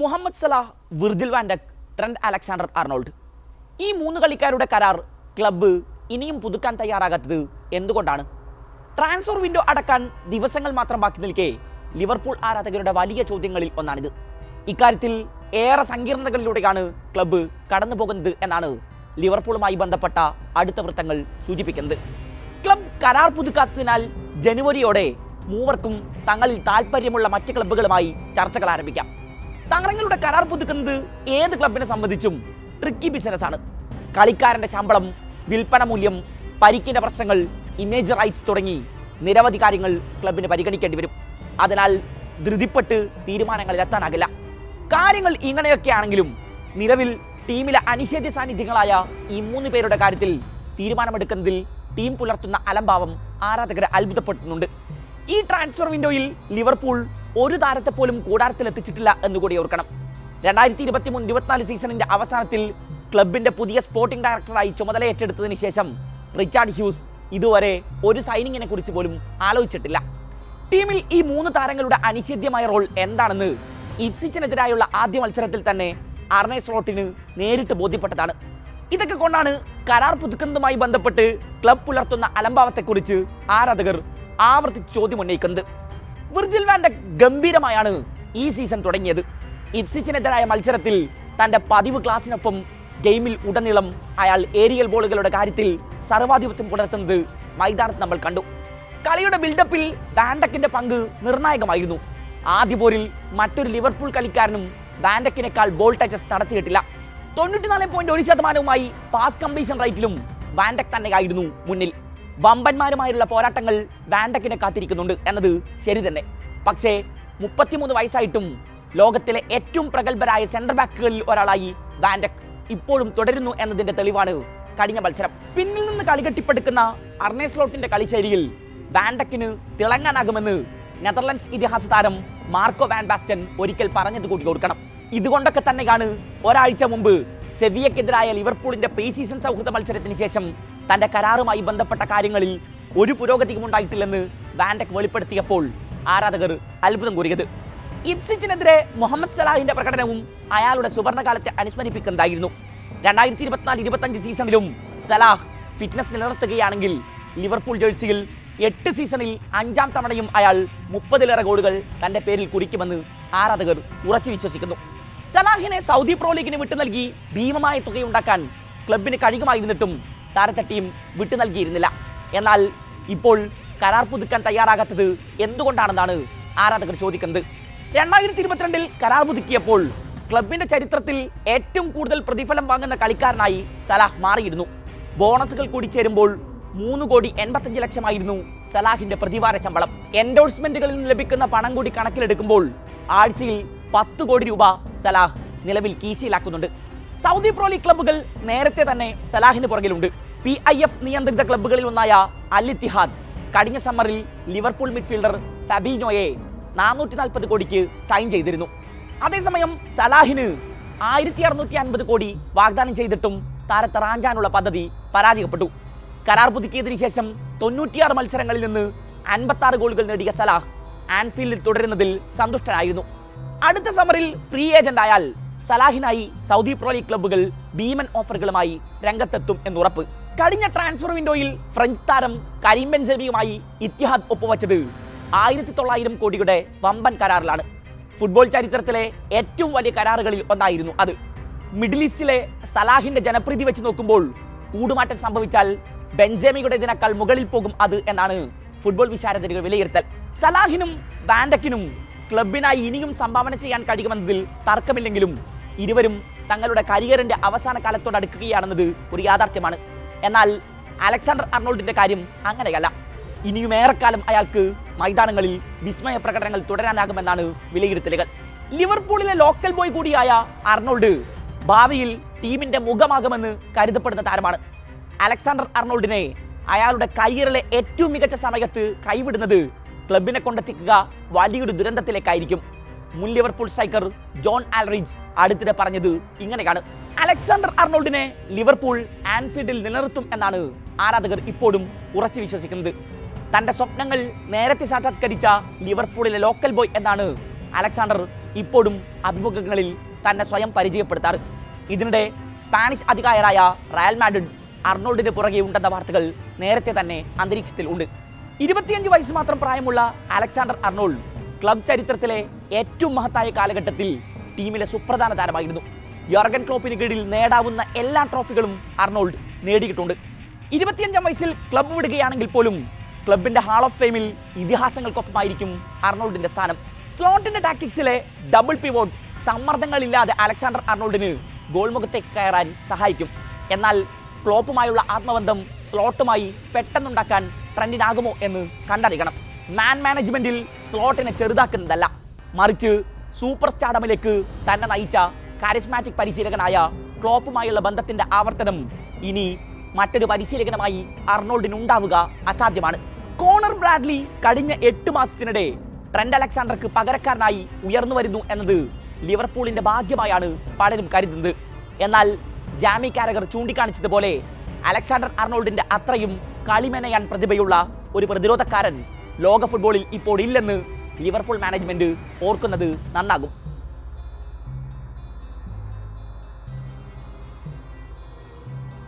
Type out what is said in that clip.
Mohamed Salah Virgil van Dijk Trent Alexander Arnold ഈ മൂന്ന് കളിക്കാരുടെ കരാർ ക്ലബ്ബ് ഇനിയും പുതുക്കാൻ തയ്യാറാകാത്തത് എന്തുകൊണ്ടാണ്? ട്രാൻസ്ഫർ വിൻഡോ അടക്കാൻ ദിവസങ്ങൾ മാത്രം ബാക്കി നിൽക്കെ ലിവർപൂൾ ആരാധകരുടെ വലിയ ചോദ്യങ്ങളിൽ ഒന്നാണിത്. ഇക്കാര്യത്തിൽ ഏറെ സങ്കീർണതകളിലൂടെയാണ് ക്ലബ്ബ് കടന്നു പോകുന്നത് എന്നാണ് ലിവർപൂളുമായി ബന്ധപ്പെട്ട അടുത്ത വൃത്തങ്ങൾ സൂചിപ്പിക്കുന്നത്. ക്ലബ് കരാർ പുതുക്കാത്തതിനാൽ ജനുവരിയോടെ മൂവർക്കും തങ്ങളിൽ താല്പര്യമുള്ള മറ്റ് ക്ലബ്ബുകളുമായി ചർച്ചകൾ ആരംഭിക്കാം. തങ്ങളുടെ കരാർ പുതുക്കുന്നത് ഏത് ക്ലബിനെ സംബന്ധിച്ചും ട്രിക്കി ബിസിനസ് ആണ്. കളിക്കാരന്റെ ശമ്പളം വിൽപ്പന മൂല്യം പരിക്കിന്റെ പ്രശ്നങ്ങൾ ഇമേജ് റൈറ്റ്സ് തുടങ്ങി നിരവധി കാര്യങ്ങൾ ക്ലബിന് പരിഗണിക്കേണ്ടി വരും. അതിനാൽ ധൃതിപ്പെട്ട് തീരുമാനങ്ങളിൽ എത്താനാകില്ല. കാര്യങ്ങൾ ഇങ്ങനെയൊക്കെ ആണെങ്കിലും നിലവിൽ ടീമിലെ അനിഷേധ്യ സാന്നിധ്യങ്ങളായ ഈ മൂന്ന് പേരുടെ കാര്യത്തിൽ തീരുമാനമെടുക്കുന്നതിൽ ടീം പുലർത്തുന്ന അലംഭാവം ആരാധകരെ അത്ഭുതപ്പെടുത്തുന്നുണ്ട്. ഈ ട്രാൻസ്ഫർ വിൻഡോയിൽ ലിവർപൂൾ ഒരു താരത്തെ പോലും കൂടാരത്തിൽ എത്തിച്ചിട്ടില്ല എന്നുകൂടി ഓർക്കണം. രണ്ടായിരത്തി ഇരുപത്തി മൂന്ന് ഇരുപത്തിനാല് സീസണിന്റെ അവസാനത്തിൽ ക്ലബിന്റെ പുതിയ സ്പോർട്ടിംഗ് ഡയറക്ടറായി ചുമതല ഏറ്റെടുത്തതിന് ശേഷം റിച്ചാർഡ് ഹ്യൂസ് ഇതുവരെ ഒരു സൈനിങ്ങിനെ കുറിച്ച് പോലും ആലോചിച്ചിട്ടില്ല. ടീമിൽ ഈ മൂന്ന് താരങ്ങളുടെ അനിഷേധ്യമായ റോൾ എന്താണെന്ന് ഇപ്സിച്ചിനെതിരായുള്ള ആദ്യ മത്സരത്തിൽ തന്നെ അർണേ സ്ലോട്ടിന് നേരിട്ട് ബോധ്യപ്പെട്ടതാണ്. ഇതൊക്കെ കൊണ്ടാണ് കരാർ പുതുക്കുന്നതുമായി ബന്ധപ്പെട്ട് ക്ലബ് പുലർത്തുന്ന അലംഭാവത്തെക്കുറിച്ച് ആരാധകർ ആവർത്തിച്ച് ചോദ്യം ഉന്നയിക്കുന്നത്. വിർജിൽ വാന്റെ ഗംഭീരമായാണ് ഈ സീസൺ തുടങ്ങിയത്. ഇപ്സിച്ചിനെതിരായ മത്സരത്തിൽ തന്റെ പതിവ് ക്ലാസിനൊപ്പം ഗെയിമിൽ ഉടനീളം അയാൾ ഏരിയൽ ബോളുകളുടെ കാര്യത്തിൽ സർവാധിപത്യം പുലർത്തുന്നത് മൈതാനത്ത് നമ്മൾ കണ്ടു. കളിയുടെ ബിൽഡപ്പിൽ വാൻഡക്കിന്റെ പങ്ക് നിർണായകമായിരുന്നു. ആദ്യ പോരിൽ മറ്റൊരു ലിവർപൂൾ കളിക്കാരനും വാൻഡക്കിനേക്കാൾ ബോൾ ടച്ചസ് നടത്തിയിട്ടില്ല തൊണ്ണൂറ്റിനാല് പോയിന്റ് ഒരു ശതമാനവുമായി പാസ് കംപ്ലീഷൻ റേറ്റിലും വാൻഡക് തന്നെയായിരുന്നു മുന്നിൽ. വമ്പന്മാരുമായുള്ള പോരാട്ടങ്ങൾ വാൻഡക്കിനെ കാത്തിരിക്കുന്നുണ്ട് എന്നത് ശരി തന്നെ. പക്ഷേ മുപ്പത്തിമൂന്ന് വയസ്സായിട്ടും ലോകത്തിലെ ഏറ്റവും പ്രഗത്ഭരായ സെന്റർ ബാക്കുകളിൽ ഒരാളായി വാൻഡക് ഇപ്പോഴും തുടരുന്നു എന്നതിന്റെ തെളിവാണ് കഴിഞ്ഞ മത്സരം. പിന്നിൽ നിന്ന് കളി കെട്ടിപ്പടുക്കുന്ന സ്ലോട്ടിന്റെ കളിശൈലിയിൽ വാൻഡക്കിന് തിളങ്ങാനാകുമെന്ന് നെതർലൻഡ്സ് ഇതിഹാസ താരം മാർക്കോ വാൻ ബാസ്റ്റൻ ഒരിക്കൽ പറഞ്ഞത് കൂട്ടി കൊടുക്കണം ഇതുകൊണ്ടൊക്കെ തന്നെയാണ് ഒരാഴ്ച മുമ്പ് സെവിയക്കെതിരായ ലിവർപൂളിന്റെ പ്രീ സീസൺ സൗഹൃദ മത്സരത്തിന് ശേഷം തന്റെ കരാറുമായി ബന്ധപ്പെട്ട കാര്യങ്ങളിൽ ഒരു പുരോഗതിയും ഉണ്ടായിട്ടില്ലെന്ന് വാൻഡക് വെളിപ്പെടുത്തിയപ്പോൾ ആരാധകർ അത്ഭുതം കൂറിയത്. ഇപ്സിറ്റിനെതിരെ മുഹമ്മദ് സലാഹിന്റെ പ്രകടനവും അയാളുടെ സുവർണകാലത്തെ അനുസ്മരിപ്പിക്കുന്നതായിരുന്നു രണ്ടായിരത്തി ഇരുപത്തിനാല് ഇരുപത്തഞ്ച് സീസണിലും സലാഹ് ഫിറ്റ്നസ് നിലനിർത്തുകയാണെങ്കിൽ ലിവർപൂൾ ജേഴ്സിയിൽ എട്ട് സീസണിൽ അഞ്ചാം തവണയും അയാൾ മുപ്പതിലേറെ ഗോളുകൾ തന്റെ പേരിൽ കുറിക്കുമെന്ന് ആരാധകർ ഉറച്ചു വിശ്വസിക്കുന്നു. സലാഹിനെ സൗദി പ്രോ ലീഗിന് വിട്ടു നൽകി ഭീമമായ തുകയുണ്ടാക്കാൻ ക്ലബിന് കഴിയുമായിരുന്നിട്ടും താരത്തെ ടീം വിട്ടു നൽകിയിരുന്നില്ല. എന്നാൽ ഇപ്പോൾ കരാർ പുതുക്കാൻ തയ്യാറാകാത്തത് എന്തുകൊണ്ടാണെന്നാണ് ആരാധകർ ചോദിക്കുന്നത്. രണ്ടായിരത്തി ഇരുപത്തിരണ്ടിൽ കരാർ പുതുക്കിയപ്പോൾ ക്ലബിന്റെ ചരിത്രത്തിൽ ഏറ്റവും കൂടുതൽ പ്രതിഫലം വാങ്ങുന്ന കളിക്കാരനായി സലാഹ് മാറിയിരുന്നു. ബോണസുകൾ കൂടി ചേരുമ്പോൾ മൂന്ന് കോടി എൺപത്തഞ്ച് ലക്ഷമായിരുന്നു സലാഹിന്റെ പ്രതിവാര ശമ്പളം. എൻഡോഴ്സ്മെന്റുകളിൽ നിന്ന് ലഭിക്കുന്ന പണം കൂടി കണക്കിലെടുക്കുമ്പോൾ ആഴ്ചയിൽ പത്ത് കോടി രൂപ സലാഹ് നിലവിൽ കീശയിലാക്കുന്നുണ്ട്. സൗദി പ്രോ ലീഗ് ക്ലബ്ബുകൾ നേരത്തെ തന്നെ സലാഹിന് പുറകിലുണ്ട്. പി ഐ എഫ് നിയന്ത്രിത ക്ലബ്ബുകളിൽ ഒന്നായ അൽ ഇത്തിഹാദ്. കഴിഞ്ഞ സമ്മറിൽ ലിവർപൂൾ മിഡ്ഫീൽഡർ ഫബീനോയെ നാനൂറ്റി നാൽപ്പത് കോടിക്ക് സൈൻ ചെയ്തിരുന്നു. അതേസമയം സലാഹിന് ആയിരത്തി അറുന്നൂറ്റി അൻപത് കോടി വാഗ്ദാനം ചെയ്തിട്ടും താരത്തെ റാഞ്ചാനുള്ള പദ്ധതി പരാജയപ്പെട്ടു. കരാർ പുതുക്കിയതിനു ശേഷം തൊണ്ണൂറ്റിയാറ് മത്സരങ്ങളിൽ നിന്ന് അൻപത്തി ഗോളുകൾ നേടിയ സലാഹ് ആൻഫീൽഡിൽ തുടരുന്നതിൽ സന്തുഷ്ടനായിരുന്നു. അടുത്ത സമ്മറിൽ ഫ്രീ ഏജന്റ് ആയാൽ സലാഹിനായി സൗദി പ്രോ ലീഗ് ക്ലബ്ബുകൾ ഭീമൻ ഓഫറുകളുമായി രംഗത്തെത്തും എന്നുറപ്പ്. കഴിഞ്ഞ ട്രാൻസ്ഫർ വിൻഡോയിൽ ഫ്രഞ്ച് താരം കരീം ബെൻസെമിയുമായി ഇത്തിഹാദ് ഒപ്പുവച്ചത് ആയിരത്തി തൊള്ളായിരം കോടിയുടെ വമ്പൻ കരാറിലാണ്. ഫുട്ബോൾ ചരിത്രത്തിലെ ഏറ്റവും വലിയ കരാറുകളിൽ ഒന്നായിരുന്നു അത്. മിഡിൽ ഈസ്റ്റിലെ സലാഹിന്റെ ജനപ്രീതി വെച്ച് നോക്കുമ്പോൾ കൂടുമാറ്റം സംഭവിച്ചാൽ ബെൻസേമിയുടെ ഇതിനേക്കാൾ മുകളിൽ പോകും അത് എന്നാണ് ഫുട്ബോൾ വിശാരദരുടെ വിലയിരുത്തൽ. സലാഹിനും വാൻഡക്കിനും ക്ലബിനായി ഇനിയും സംഭാവന ചെയ്യാൻ കഴിയുമെന്നതിൽ തർക്കമില്ലെങ്കിലും ഇരുവരും തങ്ങളുടെ കരിയറിന്റെ അവസാന കാലത്തോട് അടുക്കുകയാണെന്നത് ഒരു യാഥാർത്ഥ്യമാണ്. എന്നാൽ അലക്സാണ്ടർ അർണോൾഡിന്റെ കാര്യം അങ്ങനെയല്ല. ഇനിയും ഏറെക്കാലം അയാൾക്ക് മൈതാനങ്ങളിൽ വിസ്മയ പ്രകടനങ്ങൾ തുടരാനാകുമെന്നാണ് വിലയിരുത്തലുകൾ. ലിവർപൂളിലെ ലോക്കൽ ബോയ് കൂടിയായ അർണോൾഡ് ഭാവിയിൽ ടീമിന്റെ മുഖമാകുമെന്ന് കരുതപ്പെടുന്ന താരമാണ്. അലക്സാണ്ടർ അർണോൾഡിനെ അയാളുടെ കരിയറിലെ ഏറ്റവും മികച്ച സമയത്ത് കൈവിടുന്നത് ക്ലബിനെ കൊണ്ടെത്തിക്കുക വലിയൊരു ദുരന്തത്തിലേക്കായിരിക്കും. മുൻ ലിവർപൂൾ സ്ട്രൈക്കർ ജോൺ ആൽറിജ് അടുത്തിടെ പറഞ്ഞത് ഇങ്ങനെയാണ്. അലക്സാണ്ടർ അർണോൾഡിനെ ലിവർപൂൾ ആൻഫീൽഡിൽ നിലനിർത്തും എന്നാണ് ആരാധകർ ഇപ്പോഴും ഉറച്ചു വിശ്വസിക്കുന്നത്. തന്റെ സ്വപ്നങ്ങൾ നേരത്തെ സാക്ഷാത്കരിച്ച ലിവർപൂളിലെ ലോക്കൽ ബോയ് എന്നാണ് അലക്സാണ്ടർ ഇപ്പോഴും അഭിമുഖങ്ങളിൽ തന്നെ സ്വയം പരിചയപ്പെടുത്താറ്. ഇതിനിടെ സ്പാനിഷ് അധികായരായ റയൽ മാഡ്രിഡ് അർണോൾഡിന് പുറകെ ഉണ്ടെന്ന വാർത്തകൾ നേരത്തെ തന്നെ അന്തരീക്ഷത്തിൽ ഉണ്ട്. ഇരുപത്തിയഞ്ച് വയസ്സ് മാത്രം പ്രായമുള്ള അലക്സാണ്ടർ അർണോൾഡ് ക്ലബ് ചരിത്രത്തിലെ ഏറ്റവും മഹത്തായ കാലഘട്ടത്തിൽ ടീമിലെ സുപ്രധാന താരമായിരുന്നു. യോർഗൻ ക്ലോപ്പിന് കീഴിൽ നേടാവുന്ന എല്ലാ ട്രോഫികളും അർണോൾഡ് നേടിയിട്ടുണ്ട്. ഇരുപത്തിയഞ്ചാം വയസ്സിൽ ക്ലബ്ബ് വിടുകയാണെങ്കിൽ പോലും ക്ലബിന്റെ ഹാൾ ഓഫ് ഫെയിമിൽ ഇതിഹാസങ്ങൾക്കൊപ്പമായിരിക്കും അർണോൾഡിന്റെ സ്ഥാനം. സ്ലോട്ടിന്റെ ടാക്ടിക്സിലെ ഡബിൾ പിവോട്ട് സമ്മർദ്ദങ്ങളില്ലാതെ അലക്സാണ്ടർ അർണോൾഡിന് ഗോൾമുഖത്തെ കയറാൻ സഹായിക്കും. എന്നാൽ ക്ലോപ്പുമായുള്ള ആത്മബന്ധം സ്ലോട്ടുമായി പെട്ടെന്നുണ്ടാക്കാൻ ട്രെൻഡിനാകുമോ എന്ന് കണ്ടറിയണം. മാൻ മാനേജ്മെന്റിൽ സ്ലോട്ടിനെ ചെറുതാക്കുന്നതല്ല. മറിച്ച് സൂപ്പർ സ്റ്റാഡമിലേക്ക് തന്നെ നയിച്ച കാരിസ്മാറ്റിക് പരിശീലകനായ ക്ലോപ്പുമായുള്ള ബന്ധത്തിന്റെ ആവർത്തനം ഇനി മറ്റൊരു പരിശീലകനുമായി അർണോൾഡിന് ഉണ്ടാവുക അസാധ്യമാണ്. കോണർ ബ്രാഡ്ലി കഴിഞ്ഞ എട്ട് മാസത്തിനിടെ ട്രെൻഡ് അലക്സാണ്ടർക്ക് പകരക്കാരനായി ഉയർന്നു വരുന്നു എന്നത് ലിവർപൂളിന്റെ ഭാഗ്യമായാണ് പലരും കരുതുന്നത്. എന്നാൽ ജാമി കാരകർ ചൂണ്ടിക്കാണിച്ചതുപോലെ അലക്സാണ്ടർ അർണോൾഡിന്റെ അത്രയും കളിമെനയാൻ പ്രതിഭയുള്ള ഒരു പ്രതിരോധക്കാരൻ ലോക ഫുട്ബോളിൽ ഇപ്പോൾ ഇല്ലെന്ന് ലിവർപൂൾ മാനേജ്മെന്റ് ഓർക്കുന്നത് നന്നാകും.